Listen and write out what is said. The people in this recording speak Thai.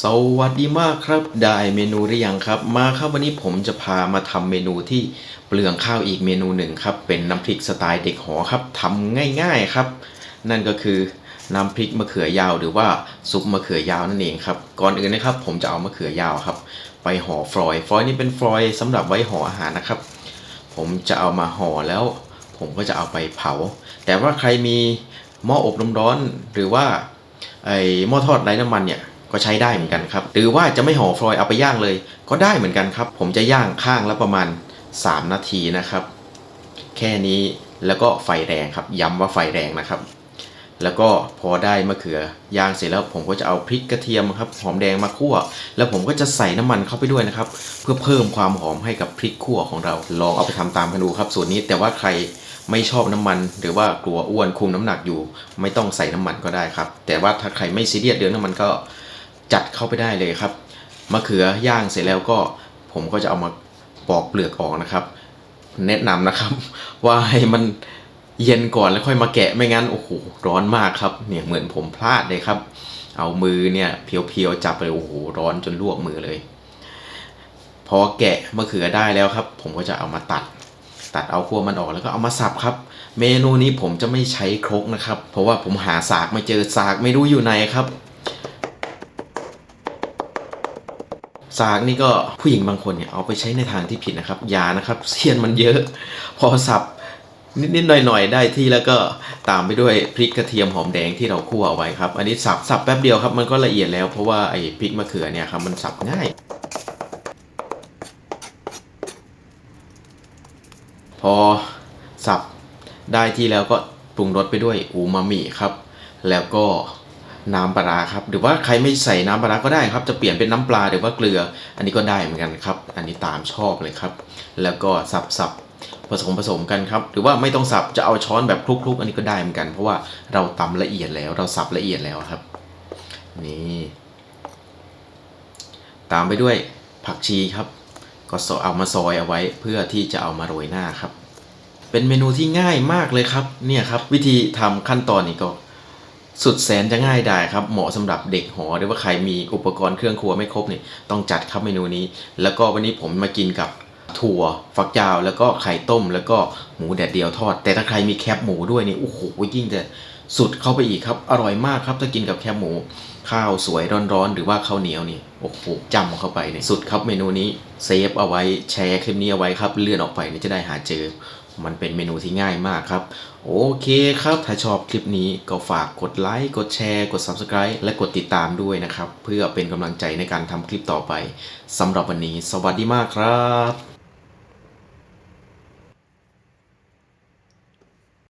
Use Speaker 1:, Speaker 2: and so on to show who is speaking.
Speaker 1: สวัสดีมากครับ ได้เมนูหรือยังครับ มาครับวันนี้ผมจะพามาทำเมนูที่เปลืองข้าวอีกเมนูหนึ่งครับ เป็นน้ำพริกสไตล์เด็กหอครับทำง่ายๆครับ นั่นก็คือน้ำพริกมะเขือยาวหรือว่าซุปมะเขือยาวนั่นเองครับ ก่อนอื่นนะครับ ผมจะเอามะเขือยาวครับ ไปห่อฟรอยฟรอยนี่เป็นฟรอยล์สำหรับไว้ห่ออาหารนะครับ ผมจะเอามาห่อแล้ว ผมก็จะเอาไปเผา แต่ว่าใครมีหม้ออบลมร้อนหรือว่าไอหม้อทอดไร้น้ำมันเนี่ย ก็ใช้ได้เหมือนกันครับ หรือว่าจะไม่ห่อฟรอยเอาไปย่างเลย ก็ได้เหมือนกันครับ ผมจะย่างข้างละประมาณ 3 นาทีนะครับ แค่นี้แล้วก็ไฟแรงครับ ย้ำว่าไฟแรงนะครับ แล้วก็พอได้มะเขือย่างเสร็จแล้วผมก็จะเอาพริกกระเทียมครับหอมแดงมาคั่ว แล้วผมก็จะใส่น้ำมันเข้าไปด้วยนะครับ เพื่อเพิ่มความหอมให้กับพริกคั่วของเรา ลองเอาไปทำตามกันดูครับสูตรนี้แต่ว่าใครไม่ชอบน้ำมัน หรือว่ากลัวอ้วนคุมน้ำหนักอยู่ ไม่ต้องใส่น้ำมันก็ได้ครับ แต่ว่าถ้าใครไม่ซีเรียสเรื่องน้ำมันก็ จัดเข้าไปได้เลยครับมะเขือย่างเสร็จแล้วก็ผมก็จะเอามาปอกเปลือกออกนะครับ แนะนำนะครับ ว่าให้มันเย็นก่อนแล้วค่อยมาแกะไม่งั้นโอ้โหร้อนมากครับเนี่ยเหมือนผมพลาดเลยครับ เอามือเนี่ยเพียวๆจับไปเลยโอ้โหร้อนจนลวกมือเลยพอแกะมะเขือได้แล้วครับ ผมก็จะเอามาตัด ตัดเอาขั้วมันออกแล้วก็เอามาสับครับ เมนูนี้ผมจะไม่ใช้ครกนะครับ เพราะว่าผมหาสากไม่เจอสากไม่รู้อยู่ไหนครับ สากนี่ก็ผู้หญิงบางคนเนี่ยเอาไปใช้ในทางที่ผิดนะครับยานะครับเสี้ยนมันเยอะ พอสับนิดๆหน่อยๆ ได้ที่แล้วก็ตามไปด้วยพริกกระเทียมหอมแดงที่เราคั่วเอาไว้ครับ อันนี้สับสับแป๊บเดียวครับมันก็ละเอียดแล้วเพราะว่าไอ้พริกมะเขือเนี่ยครับมันสับง่าย พอสับได้ที่แล้วก็ปรุงรสไปด้วยอูมามิครับ แล้วก็ น้ำปลาครับหรือว่าใครไม่ใส่น้ำปลาก็ได้ครับ จะเปลี่ยนเป็นน้ำปลาหรือว่าเกลือ อันนี้ก็ได้เหมือนกันครับ อันนี้ตามชอบเลยครับ แล้วก็สับสับผสมผสมกันครับหรือว่าไม่ต้องสับจะเอาช้อนแบบคลุกๆ อันนี้ก็ได้เหมือนกัน เพราะว่าเราตำละเอียดแล้ว เราสับละเอียดแล้วครับ นี่ตามไปด้วยผักชีครับ ก็เอามาซอยเอาไว้เพื่อที่จะเอามาโรยหน้าครับ เป็นเมนูที่ง่ายมากเลยครับ เนี่ยครับ วิธีทำขั้นตอนนี้ก็ สุดแสนจะง่ายได้ครับ เหมาะสำหรับเด็กหอหรือว่าใครมีอุปกรณ์เครื่องครัวไม่ครบนี่ต้องจัดครับเมนูนี้ แล้วก็วันนี้ผมมากินกับถั่วฝักยาวแล้วก็ไข่ต้ม แล้วก็หมูแดดเดียวทอด แต่ถ้าใครมีแคบหมูด้วยนี่โอ้โหยิ่งจะสุดเข้าไปอีกครับ อร่อยมากครับถ้ากินกับแคบหมู ข้าวสวยร้อนๆ หรือว่าข้าวเหนียวนี่โอ้โหจำเข้าไปเนี่ยสุดครับเมนูนี้เซฟเอาไว้แชร์คลิปนี้เอาไว้ครับ เลื่อนออกไปนี่จะได้หาเจอ มันเป็นเมนูที่ง่ายมากครับ โอเคครับ ถ้าชอบคลิปนี้ก็ฝากกดไลค์กดแชร์กด Subscribe และกดติดตามด้วยนะครับ เพื่อเป็นกำลังใจในการทำคลิปต่อไปสำหรับวันนี้ สวัสดีมากครับ